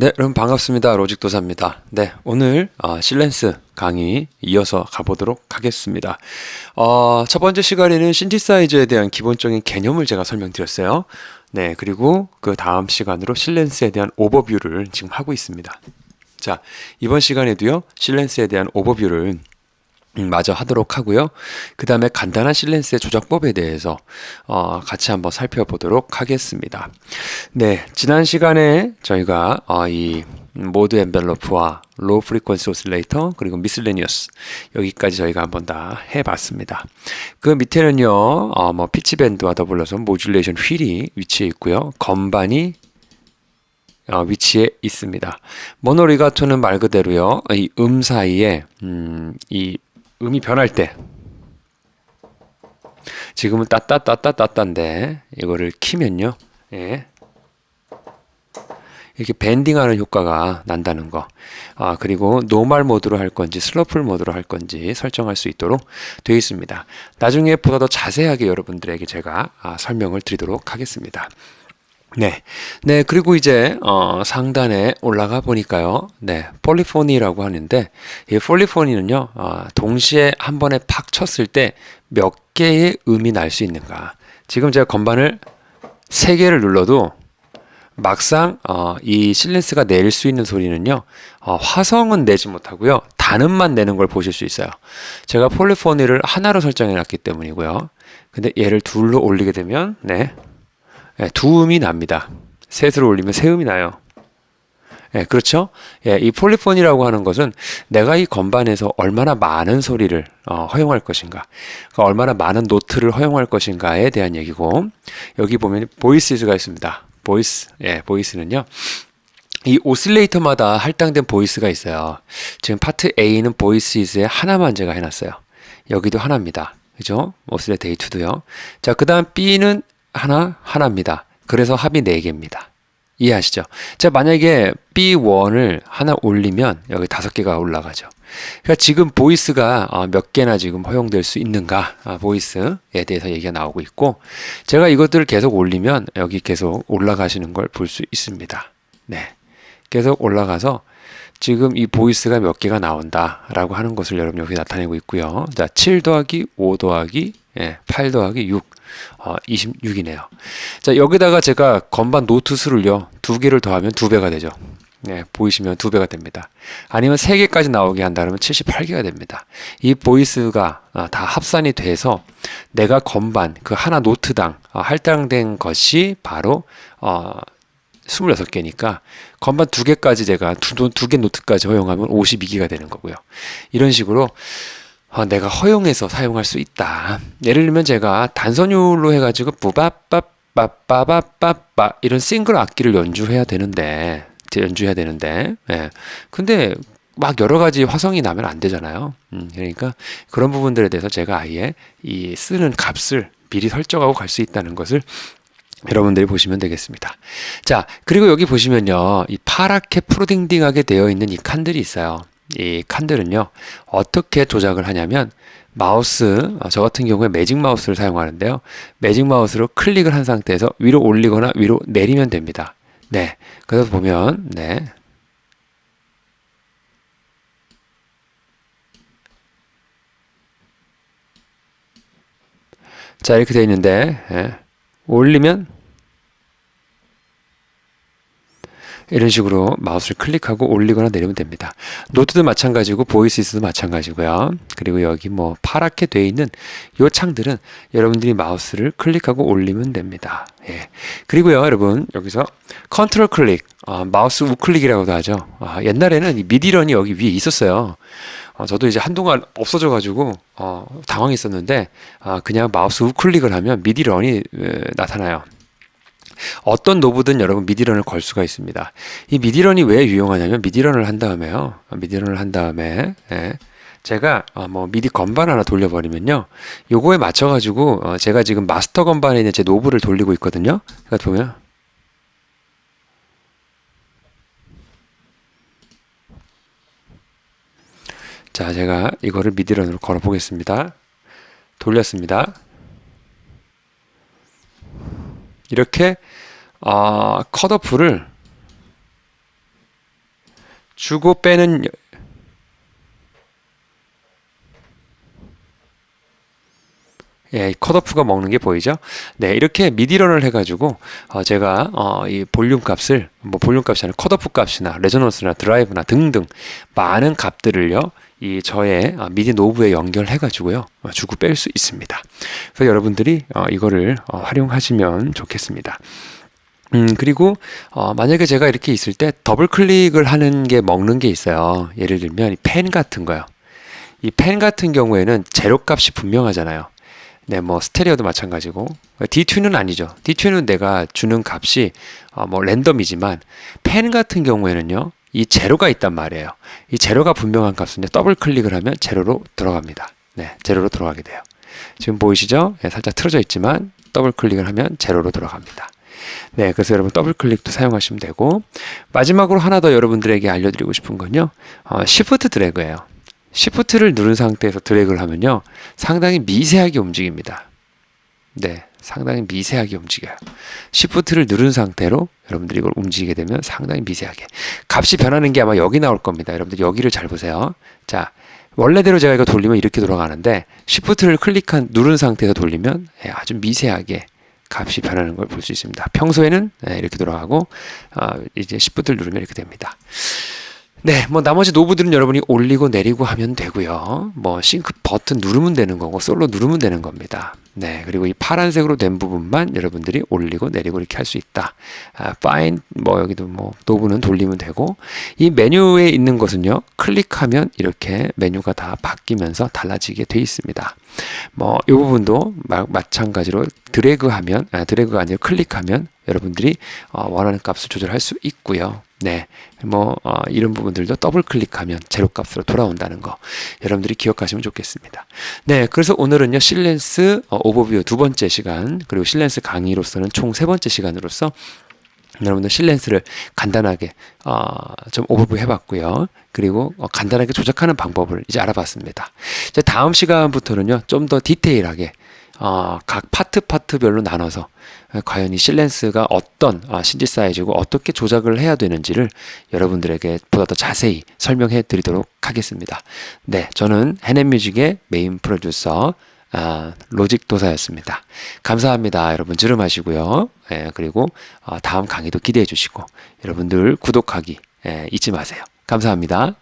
네, 여러분 반갑습니다. 로직도사입니다. 네, 오늘 어, 실렌스 강의 이어서 가보도록 하겠습니다. 어, 첫 번째 시간에는 신디사이저에 대한 기본적인 개념을 제가 설명드렸어요. 네, 그리고 그 다음 시간으로 실렌스에 대한 오버뷰를 지금 하고 있습니다. 자, 이번 시간에도요, 실렌스에 대한 오버뷰를 음, 마저 하도록 하고요. 그 다음에 간단한 실렌스의 조작법에 대해서 어, 같이 한번 살펴보도록 하겠습니다. 네, 지난 시간에 저희가 어, 이 모드 엔벨로프와 로우 프리퀀시 오실레이터 그리고 미슬레니어스 여기까지 저희가 한번 다 해봤습니다. 그 밑에는요, 어, 뭐 피치 밴드와 더불어서 모듈레이션 휠이 위치해 있고요, 건반이 어, 위치에 있습니다. 모노리가토는 말 그대로요, 이 음 사이에 음, 이 음이 변할 때 지금은 따따따따따따인데 이거를 키면요, 예. 이렇게 밴딩하는 효과가 난다는 거. 아, 그리고 노멀 모드로 할 건지 슬로플 모드로 할 건지 설정할 수 있도록 되어 있습니다. 나중에 보다 더 자세하게 여러분들에게 제가 아, 설명을 드리도록 하겠습니다. 네. 네, 그리고 이제, 어, 상단에 올라가 보니까요. 네, 폴리포니라고 하는데, 이 폴리포니는요, 어, 동시에 한 번에 팍 쳤을 때 몇 개의 음이 날 수 있는가. 지금 제가 건반을 세 개를 눌러도 막상 어, 이 실렌스가 낼 수 있는 소리는요 어, 화성은 내지 못하고요 단음만 내는 걸 보실 수 있어요 제가 폴리포니를 하나로 설정해 놨기 때문이고요 근데 얘를 둘로 올리게 되면 네, 네, 두 음이 납니다 셋으로 올리면 세 음이 나요 예, 그렇죠? 예, 이 폴리폰이라고 하는 것은 내가 이 건반에서 얼마나 많은 소리를 어, 허용할 것인가, 그러니까 얼마나 많은 노트를 허용할 것인가에 대한 얘기고, 여기 보면 보이스가 있습니다. 보이스, 예, 보이스는요. 이 오실레이터마다 할당된 보이스가 있어요. 지금 파트 A는 보이스에 하나만 제가 해놨어요. 여기도 하나입니다. 그죠? 오실레이터 A2도요. 자, 그 다음 B는 하나, 하나입니다. 그래서 합이 4개입니다. 이해하시죠? 자, 만약에 B1을 하나 올리면 여기 다섯 개가 올라가죠. 그러니까 지금 보이스가 어, 몇 개나 지금 허용될 수 있는가, 아, 보이스에 대해서 얘기가 나오고 있고, 제가 이것들을 계속 올리면 여기 계속 올라가시는 걸 볼 수 있습니다. 네. 계속 올라가서 지금 이 보이스가 몇 개가 나온다라고 하는 것을 여러분 여기 나타내고 있고요. 자, 7 더하기 5 더하기 예, 8 더하기 6, 어, 26이네요. 자, 여기다가 제가 건반 노트 수를요, 두 개를 더하면 두 배가 되죠. 네, 보이시면 두 배가 됩니다. 아니면 세 개까지 나오게 한다 그러면 78개가 됩니다. 이 보이스가 어, 다 합산이 돼서 내가 건반 그 하나 노트당 어, 할당된 것이 바로 어, 26개니까 건반 두 개까지 제가 두 개 노트까지 허용하면 52개가 되는 거고요. 이런 식으로 어, 내가 허용해서 사용할 수 있다. 예를 들면 제가 단선율로 해가지고 뿌바빠빠빠빠빠빠 이런 싱글 악기를 연주해야 되는데 연주해야 되는데 예. 근데 막 여러 가지 화성이 나면 안 되잖아요. 음, 그러니까 그런 부분들에 대해서 제가 아예 이 쓰는 값을 미리 설정하고 갈 수 있다는 것을 여러분들이 보시면 되겠습니다. 자, 그리고 여기 보시면요. 이 파랗게 푸르딩딩하게 되어 있는 이 칸들이 있어요. 이 칸들은요 어떻게 조작을 하냐면 마우스 어, 저 같은 경우에 매직 마우스를 사용하는데요. 매직 마우스로 클릭을 한 상태에서 위로 올리거나 위로 내리면 됩니다. 네. 그래서 보면 네. 자, 이렇게 되어 있는데, 예. 올리면 이런 식으로 마우스를 클릭하고 올리거나 내리면 됩니다. 노트도 마찬가지고 보이스도 마찬가지고요. 그리고 여기 뭐 파랗게 되어 있는 이 창들은 여러분들이 마우스를 클릭하고 올리면 됩니다. 예. 그리고요, 여러분 여기서 컨트롤 클릭, 어, 마우스 우클릭이라고도 하죠. 어, 옛날에는 이 미디런이 여기 위에 있었어요. 어, 저도 이제 한동안 없어져가지고 어, 당황했었는데 어, 그냥 마우스 우클릭을 하면 미디런이 에, 나타나요. 어떤 노브든 여러분 미디런을 걸 수가 있습니다. 이 미디런이 왜 유용하냐면 미디런을 한 다음에요. 미디런을 한 다음에 예. 제가 어, 뭐 미디 건반 하나 돌려버리면요. 요거에 맞춰가지고 어, 제가 지금 마스터 건반에 있는 제 노브를 돌리고 있거든요. 그러니까 보면 자 제가 이거를 미디런으로 걸어 보겠습니다. 돌렸습니다. 이렇게 어, 컷오프를 주고 빼는 여- 예, 이 컷오프가 먹는 게 보이죠? 네, 이렇게 미디런을 해가지고 어, 제가 어, 이 볼륨 값을 뭐 볼륨 값이 아니라 컷오프 값이나 레저넌스나 드라이브나 등등 많은 값들을요 이 저의 어, 미디 노브에 연결해가지고요 어, 주고 뺄 수 있습니다. 그래서 여러분들이 어, 이거를 어, 활용하시면 좋겠습니다. 음, 그리고, 어, 만약에 제가 이렇게 있을 때 더블 클릭을 하는 게 먹는 게 있어요. 예를 들면, 이펜 같은 거요. 이 펜 같은 경우에는 제로 값이 분명하잖아요. 네, 뭐, 스테레오도 마찬가지고. D2는 아니죠. D2는 내가 주는 값이, 어, 뭐, 랜덤이지만, 펜 같은 경우에는요, 이 제로가 있단 말이에요. 이 제로가 분명한 값은요, 더블 클릭을 하면 제로로 들어갑니다. 네, 제로로 들어가게 돼요. 지금 보이시죠? 예, 살짝 틀어져 있지만, 더블 클릭을 하면 제로로 들어갑니다. 네, 그래서 여러분 더블 클릭도 사용하시면 되고 마지막으로 하나 더 여러분들에게 알려드리고 싶은 건요, 어, 시프트 드래그예요. 시프트를 누른 상태에서 드래그를 하면요, 상당히 미세하게 움직입니다. 네, 상당히 미세하게 움직여요. 시프트를 누른 상태로 여러분들이 이걸 움직이게 되면 상당히 미세하게 값이 변하는 게 아마 여기 나올 겁니다. 여러분들 여기를 잘 보세요. 자. 원래대로 제가 이거 돌리면 이렇게 돌아가는데 시프트를 클릭한 누른 상태에서 돌리면 예, 아주 미세하게 값이 변하는 걸 볼 수 있습니다. 평소에는 네, 이렇게 돌아가고 어, 이제 시프트를 누르면 이렇게 됩니다. 네, 뭐 나머지 노브들은 여러분이 올리고 내리고 하면 되고요. 뭐 싱크 버튼 누르면 되는 거고 솔로 누르면 되는 겁니다. 네, 그리고 이 파란색으로 된 부분만 여러분들이 올리고 내리고 이렇게 할 수 있다. 아, 파인 뭐 여기도 뭐 노브는 돌리면 되고 이 메뉴에 있는 것은요 클릭하면 이렇게 메뉴가 다 바뀌면서 달라지게 돼 있습니다. 뭐 이 부분도 마, 마찬가지로 드래그하면 아, 드래그가 아니라 클릭하면 여러분들이 어, 원하는 값을 조절할 수 있고요. 네, 뭐 어, 이런 부분들도 더블 클릭하면 제로 값으로 돌아온다는 거 여러분들이 기억하시면 좋겠습니다. 네, 그래서 오늘은요 실렌스 어, 오버뷰 두 번째 시간 그리고 실렌스 강의로서는 총 세 번째 시간으로서 여러분들 실렌스를 간단하게 어, 좀 오버뷰 해봤고요. 그리고 어, 간단하게 조작하는 방법을 이제 알아봤습니다. 이제 다음 시간부터는요 좀 더 디테일하게 어, 각 파트 파트별로 나눠서 어, 과연 이 실렌스가 어떤 아, 신지 사이즈고 어떻게 조작을 해야 되는지를 여러분들에게 보다 더 자세히 설명해 드리도록 하겠습니다. 네, 저는 해낸뮤직의 메인 프로듀서 아, 로직 도사였습니다. 감사합니다. 여러분 주름하시고요. 예, 그리고 어, 다음 강의도 기대해 주시고 여러분들 구독하기 예, 잊지 마세요. 감사합니다.